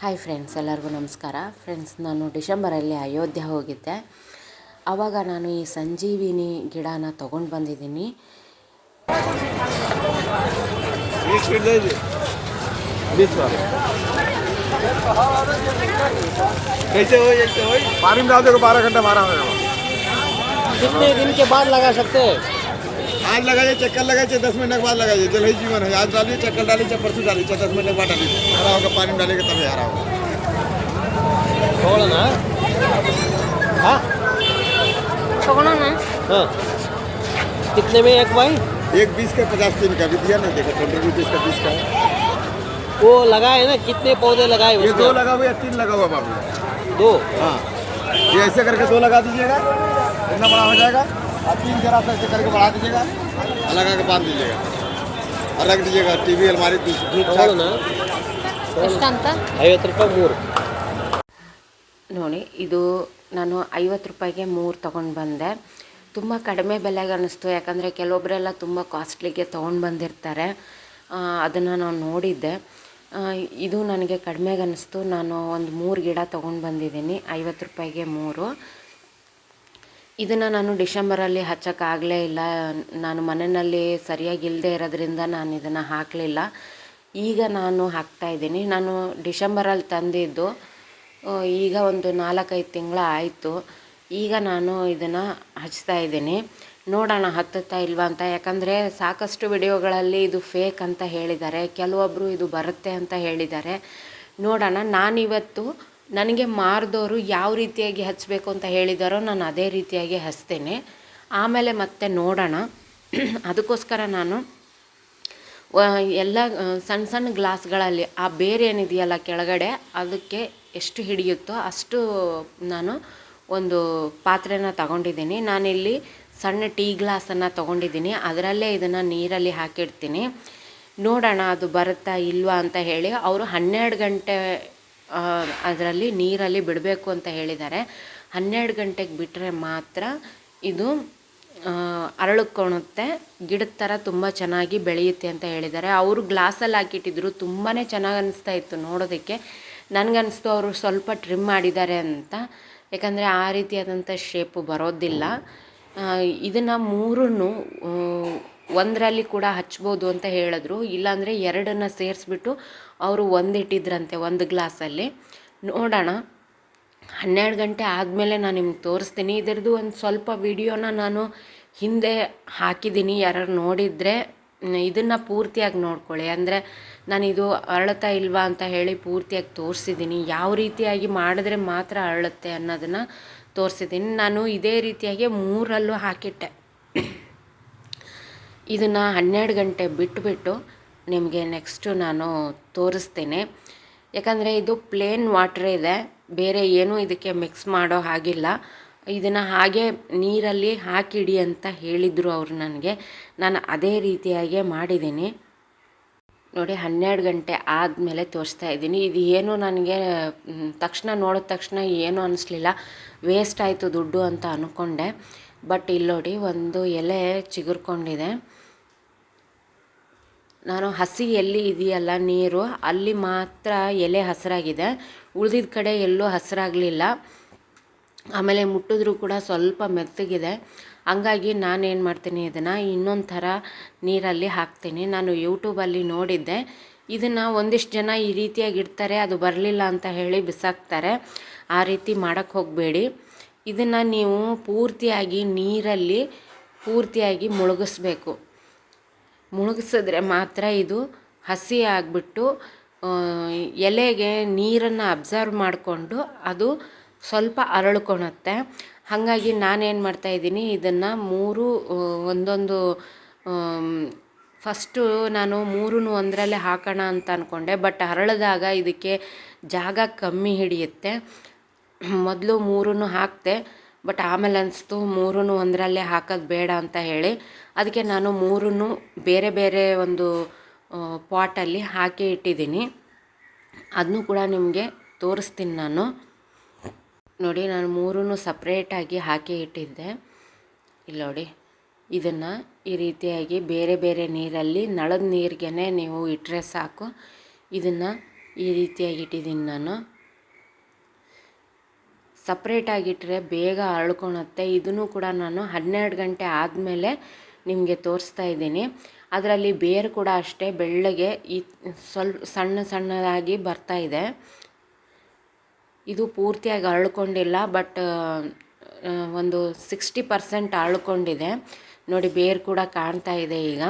Hi friends ಎಲ್ಲರಿಗೂ ನಮಸ್ಕಾರ. Friends ನಾನು ಡಿಸೆಂಬರಲ್ಲಿ ಅಯೋಧ್ಯೆ ಹೋಗಿದ್ದೆ. ಆವಾಗ ನಾನು ಈ ಸಂಜೀವಿನಿ ಗಿಡನ ತೊಗೊಂಡು ಬಂದಿದ್ದೀನಿ. ಬಾರ ಗಂಟೆ ಬಾರ ದಿನ ಬಾದ್ ಲಗಾ ಸಕ್ತೆ आज लगाइए चक्कर लगाइए दस मिनट के बाद लगाइए जल ही जीवन है आज डालिए चक्कर डालिए चाहे परसों डालिए चाहे दस मिनट के बाद डालिए हरा होगा पानी में डालेंगे तभी हरा होगा ತಗೊಳ್ಳೋಣ हाँ ತೊಗೊಳೋಣ हाँ कितने में एक भाई एक बीस का पचास तीन का भी दिया नहीं देखा ट्वेंटी रुपीज़ का बीस का है वो लगाए ना कितने पौधे लगाए ये दो उसमें लगा हुआ या तीन लगा हुआ बाबू दो हाँ ये ऐसे करके दो लगा दीजिएगा इतना बड़ा हो जाएगा और तीन जरा सा ऐसे करके बढ़ा दीजिएगा और लगा के बांध दीजिएगा और रख दीजिएगा टीवी अलमारी दूध दूध छाप ತಗೊಳ್ಳೋಣ ಎಷ್ಟಂತ ಐವತ್ತು ರೂಪಾಯಿ ಮೂರು ನೋಡಿ ಇದು ನಾನು ಐವತ್ತು ರೂಪಾಯಿಗೆ ಮೂರು ತೊಗೊಂಡು ಬಂದೆ ತುಂಬ ಕಡಿಮೆ ಬೆಲೆಗೆ ಅನ್ನಿಸ್ತು ಯಾಕಂದರೆ ಕೆಲವೊಬ್ಬರೆಲ್ಲ ತುಂಬ ಕಾಸ್ಟ್ಲಿಗೆ ತೊಗೊಂಡು ಬಂದಿರ್ತಾರೆ ಅದನ್ನು ನಾನು ನೋಡಿದ್ದೆ ಆ, ಇದು ನನಗೆ ಕಡಿಮೆಗೆ ಅನ್ನಿಸ್ತು ನಾನು ಒಂದು ಮೂರು ಗಿಡ ತೊಗೊಂಡು ಬಂದಿದ್ದೀನಿ ಐವತ್ತು ರೂಪಾಯಿಗೆ ಮೂರು ಇದನ್ನು ನಾನು ಡಿಸೆಂಬರಲ್ಲಿ ಹಚ್ಚೋಕ್ಕಾಗಲೇ ಇಲ್ಲ. ನಾನು ಮನೆಯಲ್ಲಿ ಸರಿಯಾಗಿ ಇಲ್ಲದೆ ಇರೋದ್ರಿಂದ ನಾನು ಇದನ್ನು ಹಾಕಲಿಲ್ಲ. ಈಗ ನಾನು ಹಾಕ್ತಾ ಇದ್ದೀನಿ. ನಾನು ಡಿಶೆಂಬರಲ್ಲಿ ತಂದಿದ್ದು ಈಗ ಒಂದು ನಾಲ್ಕೈದು ತಿಂಗಳು ಆಯಿತು. ಈಗ ನಾನು ಇದನ್ನು ಹಚ್ತಾ ಇದ್ದೀನಿ. ನೋಡೋಣ ಹತ್ತುತ್ತಾ ಇಲ್ವಾ ಅಂತ. ಯಾಕಂದರೆ ಸಾಕಷ್ಟು ವಿಡಿಯೋಗಳಲ್ಲಿ ಇದು ಫೇಕ್ ಅಂತ ಹೇಳಿದ್ದಾರೆ. ಕೆಲವೊಬ್ಬರು ಇದು ಬರುತ್ತೆ ಅಂತ ಹೇಳಿದ್ದಾರೆ. ನೋಡೋಣ. ನಾನಿವತ್ತು ನನಗೆ ಮಾರಿದವರು ಯಾವ ರೀತಿಯಾಗಿ ಹಚ್ಚಬೇಕು ಅಂತ ಹೇಳಿದಾರೋ ನಾನು ಅದೇ ರೀತಿಯಾಗಿ ಹಚ್ತೇನೆ. ಆಮೇಲೆ ಮತ್ತೆ ನೋಡೋಣ. ಅದಕ್ಕೋಸ್ಕರ ನಾನು ಎಲ್ಲ ಸಣ್ಣ ಸಣ್ಣ ಗ್ಲಾಸ್ಗಳಲ್ಲಿ, ಆ ಬೇರೆ ಏನಿದೆಯಲ್ಲ ಕೆಳಗಡೆ, ಅದಕ್ಕೆ ಎಷ್ಟು ಹಿಡಿಯುತ್ತೋ ಅಷ್ಟು ನಾನು ಒಂದು ಪಾತ್ರೆನ ತಗೊಂಡಿದ್ದೀನಿ. ನಾನಿಲ್ಲಿ ಸಣ್ಣ ಟೀ ಗ್ಲಾಸನ್ನು ತೊಗೊಂಡಿದ್ದೀನಿ. ಅದರಲ್ಲೇ ಇದನ್ನು ನೀರಲ್ಲಿ ಹಾಕಿಡ್ತೀನಿ. ನೋಡೋಣ ಅದು ಬರುತ್ತಾ ಇಲ್ವಾ ಅಂತ ಹೇಳಿ. ಅವರು ಹನ್ನೆರಡು ಗಂಟೆ ಅದರಲ್ಲಿ ನೀರಲ್ಲಿ ಬಿಡಬೇಕು ಅಂತ ಹೇಳಿದ್ದಾರೆ. ಹನ್ನೆರಡು ಗಂಟೆಗೆ ಬಿಟ್ಟರೆ ಮಾತ್ರ ಇದು ಅರಳುಕೊಳುತ್ತೆ ಗಿಡದ ಥರ ತುಂಬ ಚೆನ್ನಾಗಿ ಬೆಳೆಯುತ್ತೆ ಅಂತ ಹೇಳಿದ್ದಾರೆ. ಅವರು ಗ್ಲಾಸಲ್ಲಿ ಹಾಕಿಟ್ಟಿದ್ರು. ತುಂಬಾ ಚೆನ್ನಾಗಿ ಅನಿಸ್ತಾ ಇತ್ತು ನೋಡೋದಕ್ಕೆ. ನನಗನ್ನಿಸ್ತು ಅವರು ಸ್ವಲ್ಪ ಟ್ರಿಮ್ ಮಾಡಿದ್ದಾರೆ ಅಂತ. ಯಾಕಂದರೆ ಆ ರೀತಿಯಾದಂಥ ಶೇಪು ಬರೋದಿಲ್ಲ. ಇದನ್ನು ಮೂರನ್ನು ಒಂದರಲ್ಲಿ ಕೂಡ ಹಚ್ಬೋದು ಅಂತ ಹೇಳಿದ್ರು. ಇಲ್ಲಾಂದರೆ ಎರಡನ್ನು ಸೇರಿಸ್ಬಿಟ್ಟು ಅವರು ಒಂದಿಟ್ಟಿದ್ರಂತೆ ಒಂದು ಗ್ಲಾಸಲ್ಲಿ. ನೋಡೋಣ. ಹನ್ನೆರಡು ಗಂಟೆ ಆದಮೇಲೆ ನಾನು ನಿಮ್ಗೆ ತೋರಿಸ್ತೀನಿ. ಇದರದ್ದು ಒಂದು ಸ್ವಲ್ಪ ವಿಡಿಯೋನ ನಾನು ಹಿಂದೆ ಹಾಕಿದ್ದೀನಿ. ಯಾರು ನೋಡಿದರೆ ಇದನ್ನು ಪೂರ್ತಿಯಾಗಿ ನೋಡ್ಕೊಳ್ಳಿ. ಅಂದರೆ ನಾನು ಇದು ಅರಳುತ್ತಾ ಇಲ್ವಾ ಅಂತ ಹೇಳಿ ಪೂರ್ತಿಯಾಗಿ ತೋರಿಸಿದ್ದೀನಿ. ಯಾವ ರೀತಿಯಾಗಿ ಮಾಡಿದ್ರೆ ಮಾತ್ರ ಅರಳುತ್ತೆ ಅನ್ನೋದನ್ನು ತೋರಿಸಿದ್ದೀನಿ. ನಾನು ಇದೇ ರೀತಿಯಾಗಿ ಮೂರಲ್ಲೂ ಹಾಕಿಟ್ಟೆ. ಇದನ್ನು ಹನ್ನೆರಡು ಗಂಟೆ ಬಿಟ್ಟುಬಿಟ್ಟು ನಿಮಗೆ ನೆಕ್ಸ್ಟು ನಾನು ತೋರಿಸ್ತೇನೆ. ಯಾಕಂದರೆ ಇದು ಪ್ಲೇನ್ ವಾಟ್ರ್ ಇದೆ. ಬೇರೆ ಏನೂ ಇದಕ್ಕೆ ಮಿಕ್ಸ್ ಮಾಡೋ ಹಾಗಿಲ್ಲ. ಇದನ್ನು ಹಾಗೆ ನೀರಲ್ಲಿ ಹಾಕಿಡಿ ಅಂತ ಹೇಳಿದರು ಅವರು ನನಗೆ. ನಾನು ಅದೇ ರೀತಿಯಾಗೆ ಮಾಡಿದ್ದೀನಿ. ನೋಡಿ, ಹನ್ನೆರಡು ಗಂಟೆ ಆದಮೇಲೆ ತೋರಿಸ್ತಾ ಇದ್ದೀನಿ. ಇದು ಏನು ನನಗೆ ತಕ್ಷಣ ನೋಡಿದ ತಕ್ಷಣ ಏನೂ ಅನ್ನಿಸ್ಲಿಲ್ಲ ವೇಸ್ಟ್ ಆಯಿತು ದುಡ್ಡು ಅಂತ ಅಂದ್ಕೊಂಡೆ ಬಟ್ ಇಲ್ಲಿ ನೋಡಿ, ಒಂದು ಎಲೆ ಚಿಗುರ್ಕೊಂಡಿದೆ. ನಾನು ಹಸಿ ಎಲ್ಲಿ ಇದೆಯಲ್ಲ ನೀರು, ಅಲ್ಲಿ ಮಾತ್ರ ಎಲೆ ಹಸಿರಾಗಿದೆ. ಉಳಿದಿದ್ದ ಕಡೆ ಎಲ್ಲೂ ಹಸಿರಾಗಲಿಲ್ಲ. ಆಮೇಲೆ ಮುಟ್ಟಿದ್ರೂ ಕೂಡ ಸ್ವಲ್ಪ ಮೆತ್ತಗಿದೆ. ಹಂಗಾಗಿ ನಾನೇನು ಮಾಡ್ತೀನಿ, ಇದನ್ನು ಇನ್ನೊಂದು ಥರ ನೀರಲ್ಲಿ ಹಾಕ್ತೀನಿ. ನಾನು ಯೂಟ್ಯೂಬಲ್ಲಿ ನೋಡಿದ್ದೆ. ಇದನ್ನು ಒಂದಿಷ್ಟು ಜನ ಈ ರೀತಿಯಾಗಿ ಇಡ್ತಾರೆ, ಅದು ಬರಲಿಲ್ಲ ಅಂತ ಹೇಳಿ ಬಿಸಾಕ್ತಾರೆ. ಆ ರೀತಿ ಮಾಡೋಕ್ಕೆ ಹೋಗಬೇಡಿ. ಇದನ್ನು ನೀವು ಪೂರ್ತಿಯಾಗಿ ನೀರಲ್ಲಿ ಪೂರ್ತಿಯಾಗಿ ಮುಳುಗಿಸ್ಬೇಕು. ಮುಳುಗಿಸಿದ್ರೆ ಮಾತ್ರ ಇದು ಹಸಿ ಆಗಿಬಿಟ್ಟು ಎಲೆಗೆ ನೀರನ್ನು ಅಬ್ಸರ್ವ್ ಮಾಡಿಕೊಂಡು ಅದು ಸ್ವಲ್ಪ ಅರಳ್ಕೊಳತ್ತೆ ಹಾಗಾಗಿ ನಾನೇನು ಮಾಡ್ತಾಯಿದ್ದೀನಿ ಇದನ್ನು ಮೂರು ಒಂದೊಂದು ಫಸ್ಟು ನಾನು ಮೂರೂ ಒಂದರಲ್ಲೇ ಹಾಕೋಣ ಅಂತ ಅಂದ್ಕೊಂಡೆ ಬಟ್ ಅರಳಿದಾಗ ಇದಕ್ಕೆ ಜಾಗ ಕಮ್ಮಿ ಹಿಡಿಯುತ್ತೆ. ಮೊದಲು ಮೂರೂ ಹಾಕಿದೆ ಬಟ್ ಆಮೇಲೆ ಅನಿಸ್ತು ಮೂರೂ ಒಂದರಲ್ಲೇ ಹಾಕೋದು ಬೇಡ ಅಂತ ಹೇಳಿ ಅದಕ್ಕೆ ನಾನು ಮೂರೂ ಬೇರೆ ಬೇರೆ ಒಂದು ಪಾಟಲ್ಲಿ ಹಾಕಿ ಇಟ್ಟಿದ್ದೀನಿ. ಅದನ್ನು ಕೂಡ ನಿಮಗೆ ತೋರಿಸ್ತೀನಿ ನಾನು. ನೋಡಿ, ನಾನು ಮೂರೂ ಸಪ್ರೇಟಾಗಿ ಹಾಕಿ ಇಟ್ಟಿದ್ದೆ. ಇಲ್ಲಿ ನೋಡಿ, ಇದನ್ನು ಈ ರೀತಿಯಾಗಿ ಬೇರೆ ಬೇರೆ ನೀರಲ್ಲಿ, ನಳದ ನೀರಿಗೆ ನೀವು ಇಟ್ಟರೆ ಸಾಕು. ಇದನ್ನು ಈ ರೀತಿಯಾಗಿ ಇಟ್ಟಿದ್ದೀನಿ ನಾನು. ಸಪ್ರೇಟಾಗಿಟ್ಟರೆ ಬೇಗ ಅರಳ್ಕೊಳತ್ತೆ ಇದನ್ನು ಕೂಡ ನಾನು ಹನ್ನೆರಡು ಗಂಟೆ ಆದಮೇಲೆ ನಿಮಗೆ ತೋರಿಸ್ತಾ ಇದ್ದೀನಿ. ಅದರಲ್ಲಿ ಬೇರು ಕೂಡ ಅಷ್ಟೇ, ಬೆಳ್ಳಗೆ ಈ ಸ್ವಲ್ಪ ಸಣ್ಣ ಸಣ್ಣದಾಗಿ ಬರ್ತಾ ಇದೆ. ಇದು ಪೂರ್ತಿಯಾಗಿ ಅರಳ್ಕೊಂಡಿಲ್ಲ ಬಟ್ ಒಂದು ಸಿಕ್ಸ್ಟಿ ಪರ್ಸೆಂಟ್ ಅಳ್ಕೊಂಡಿದೆ. ನೋಡಿ, ಬೇರು ಕೂಡ ಕಾಣ್ತಾ ಇದೆ ಈಗ.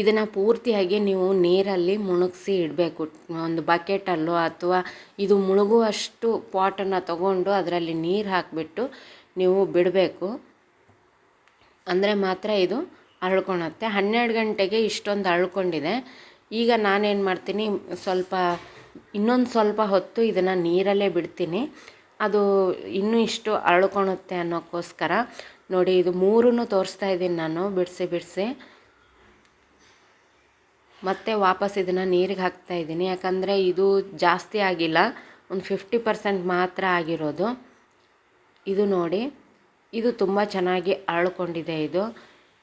ಇದನ್ನು ಪೂರ್ತಿಯಾಗಿ ನೀವು ನೀರಲ್ಲಿ ಮುಳುಗಿಸಿ ಇಡಬೇಕು. ಒಂದು ಬಕೆಟಲ್ಲೋ ಅಥವಾ ಇದು ಮುಳುಗುವಷ್ಟು ಪಾಟನ್ನು ತಗೊಂಡು ಅದರಲ್ಲಿ ನೀರು ಹಾಕಿಬಿಟ್ಟು ನೀವು ಬಿಡಬೇಕು. ಅಂದರೆ ಮಾತ್ರ ಇದು ಅರಳ್ಕೊಳತ್ತೆ ಹನ್ನೆರಡು ಗಂಟೆಗೆ ಇಷ್ಟೊಂದು ಅರಳ್ಕೊಂಡಿದೆ ಈಗ ನಾನೇನು ಮಾಡ್ತೀನಿ, ಸ್ವಲ್ಪ, ಇನ್ನೊಂದು ಸ್ವಲ್ಪ ಹೊತ್ತು ಇದನ್ನು ನೀರಲ್ಲೇ ಬಿಡ್ತೀನಿ. ಅದು ಇನ್ನೂ ಇಷ್ಟು ಅಳ್ಕೊಳುತ್ತೆ ಅನ್ನೋಕ್ಕೋಸ್ಕರ. ನೋಡಿ, ಇದು ಮೂರೂ ತೋರಿಸ್ತಾ ಇದ್ದೀನಿ ನಾನು, ಬಿಡಿಸಿ ಬಿಡಿಸಿ. ಮತ್ತೆ ವಾಪಸ್ ಇದನ್ನು ನೀರಿಗೆ ಹಾಕ್ತಾ ಇದ್ದೀನಿ. ಯಾಕಂದರೆ ಇದು ಜಾಸ್ತಿ ಆಗಿಲ್ಲ. ಒಂದು ಫಿಫ್ಟಿ ಪರ್ಸೆಂಟ್ ಮಾತ್ರ ಆಗಿರೋದು. ಇದು ನೋಡಿ. ಇದು ತುಂಬ ಚೆನ್ನಾಗಿ ಅರಳ್ಕೊಂಡಿದೆ ಇದು.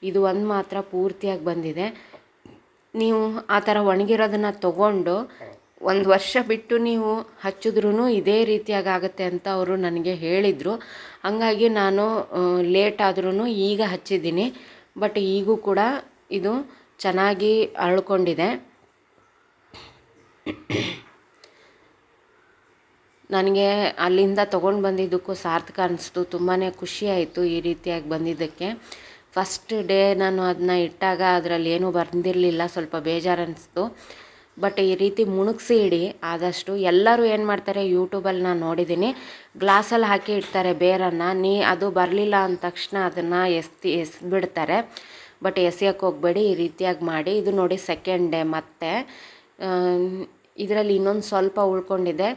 ಇದು ಒಂದು ಮಾತ್ರ ಪೂರ್ತಿಯಾಗಿ ಬಂದಿದೆ. ನೀವು ಆ ಥರ ಒಣಗಿರೋದನ್ನು ತಗೊಂಡು ಒಂದು ವರ್ಷ ಬಿಟ್ಟು ನೀವು ಹಚ್ಚಿದ್ರೂ ಇದೇ ರೀತಿಯಾಗಿ ಆಗುತ್ತೆ ಅಂತ ಅವರು ನನಗೆ ಹೇಳಿದರು. ಹಂಗಾಗಿ ನಾನು ಲೇಟ್ ಆದ್ರೂ ಈಗ ಹಚ್ಚಿದ್ದೀನಿ. ಬಟ್ ಈಗೂ ಕೂಡ ಇದು ಚೆನ್ನಾಗಿ ಅರಳ್ಕೊಂಡಿದೆ. ನನಗೆ ಅಲ್ಲಿಂದ ತೊಗೊಂಡು ಬಂದಿದ್ದಕ್ಕೂ ಸಾರ್ಥಕ ಅನಿಸ್ತು. ತುಂಬಾ ಖುಷಿ ಆಯಿತು ಈ ರೀತಿಯಾಗಿ ಬಂದಿದ್ದಕ್ಕೆ. ಫಸ್ಟ್ ಡೇ ನಾನು ಅದನ್ನ ಇಟ್ಟಾಗ ಅದರಲ್ಲಿ ಏನೂ ಬಂದಿರಲಿಲ್ಲ, ಸ್ವಲ್ಪ ಬೇಜಾರು ಅನ್ನಿಸ್ತು ಬಟ್ ಈ ರೀತಿ ಮುಣುಗಿಸಿ ಇಡಿ ಆದಷ್ಟು ಎಲ್ಲರೂ ಏನು ಮಾಡ್ತಾರೆ ಯೂಟ್ಯೂಬಲ್ಲಿ ನಾನು ನೋಡಿದ್ದೀನಿ ಗ್ಲಾಸಲ್ಲಿ ಹಾಕಿ ಇಡ್ತಾರೆ ಬೇರನ್ನು. ನೀ ಅದು ಬರಲಿಲ್ಲ ಅಂದ ತಕ್ಷಣ ಅದನ್ನು ಎಸ್ತಿ, ಎಸ್ಬಿಡ್ತಾರೆ. ಬಟ್ ಎಸೆಯೋಕ್ಕೆ ಹೋಗಬೇಡಿ, ಈ ರೀತಿಯಾಗಿ ಮಾಡಿ. ಇದು ನೋಡಿ ಸೆಕೆಂಡ್ ಡೇ ಮತ್ತೆ. ಇದರಲ್ಲಿ ಇನ್ನೊಂದು ಸ್ವಲ್ಪ ಉಳ್ಕೊಂಡಿದೆ.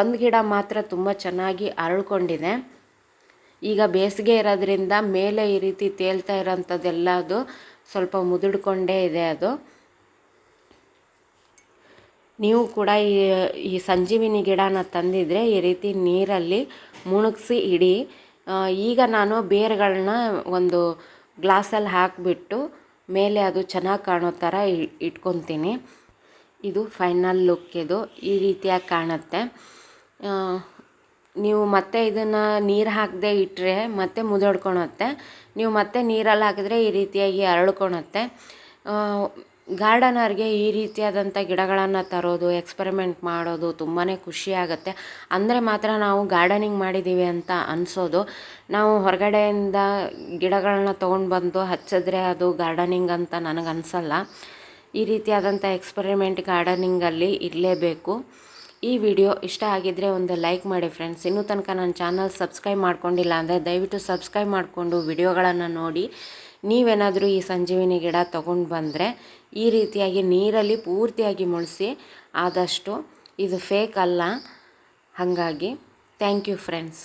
ಒಂದು ಗಿಡ ಮಾತ್ರ ತುಂಬ ಚೆನ್ನಾಗಿ ಅರಳ್ಕೊಂಡಿದೆ. ಈಗ ಬೇಸಿಗೆ ಇರೋದ್ರಿಂದ ಮೇಲೆ ಈ ರೀತಿ ತೇಲ್ತಾ ಇರೋಂಥದ್ದೆಲ್ಲ ಅದು ಸ್ವಲ್ಪ ಮುದುಡ್ಕೊಂಡೇ ಇದೆ ಅದು. ನೀವು ಕೂಡ ಈ ಈ ಸಂಜೀವಿನಿ ಗಿಡನ ತಂದಿದ್ರೆ ಈ ರೀತಿ ನೀರಲ್ಲಿ ಮುಣುಗಿಸಿ ಇಡಿ. ಈಗ ನಾನು ಬೇರುಗಳನ್ನ ಒಂದು ಗ್ಲಾಸಲ್ಲಿ ಹಾಕಿಬಿಟ್ಟು ಮೇಲೆ ಅದು ಚೆನ್ನಾಗಿ ಕಾಣೋ ಥರ ಇಟ್ಕೊತೀನಿ. ಇದು ಫೈನಲ್ ಲುಕ್ ಇದು. ಈ ರೀತಿಯಾಗಿ ಕಾಣುತ್ತೆ. ನೀವು ಮತ್ತೆ ಇದನ್ನು ನೀರು ಹಾಕದೆ ಇಟ್ಟರೆ ಮತ್ತೆ ಮುದೋಡ್ಕೊಳತ್ತೆ ನೀವು ಮತ್ತೆ ನೀರಲ್ಲಿ ಹಾಕಿದ್ರೆ ಈ ರೀತಿಯಾಗಿ ಅರಳ್ಕೊಳುತ್ತೆ ಗಾರ್ಡನರ್ಗೆ ಈ ರೀತಿಯಾದಂಥ ಗಿಡಗಳನ್ನು ತರೋದು ಎಕ್ಸ್ಪರಿಮೆಂಟ್ ಮಾಡೋದು ತುಂಬಾ ಖುಷಿ ಆಗುತ್ತೆ ಅಂದರೆ ಮಾತ್ರ ನಾವು ಗಾರ್ಡನಿಂಗ್ ಮಾಡಿದ್ದೀವಿ ಅಂತ ಅನಿಸೋದು. ನಾವು ಹೊರಗಡೆಯಿಂದ ಗಿಡಗಳನ್ನ ತೊಗೊಂಡು ಬಂದು ಹಚ್ಚಿದ್ರೆ ಅದು ಗಾರ್ಡನಿಂಗ್ ಅಂತ ನನಗೆ ಅನಿಸಲ್ಲ. ಈ ರೀತಿಯಾದಂಥ ಎಕ್ಸ್ಪರಿಮೆಂಟ್ ಗಾರ್ಡನಿಂಗಲ್ಲಿ ಇರಲೇಬೇಕು. ಈ ವಿಡಿಯೋ ಇಷ್ಟ ಆಗಿದ್ದರೆ ಒಂದು ಲೈಕ್ ಮಾಡಿ ಫ್ರೆಂಡ್ಸ್ ಇನ್ನೂ ತನಕ ನನ್ನ ಚಾನಲ್ ಸಬ್ಸ್ಕ್ರೈಬ್ ಮಾಡ್ಕೊಂಡಿಲ್ಲ ಅಂದರೆ ದಯವಿಟ್ಟು ಸಬ್ಸ್ಕ್ರೈಬ್ ಮಾಡಿಕೊಂಡು ವಿಡಿಯೋಗಳನ್ನು ನೋಡಿ. ನೀವೇನಾದರೂ ಈ ಸಂಜೀವಿನಿ ಗಿಡ ತೊಗೊಂಡು ಬಂದರೆ ಈ ರೀತಿಯಾಗಿ ನೀರಲ್ಲಿ ಪೂರ್ತಿಯಾಗಿ ಮುಳಿಸಿ ಆದಷ್ಟು ಇದು ಫೇಕ್ ಅಲ್ಲ. ಹಾಗಾಗಿ ಥ್ಯಾಂಕ್ ಯು ಫ್ರೆಂಡ್ಸ್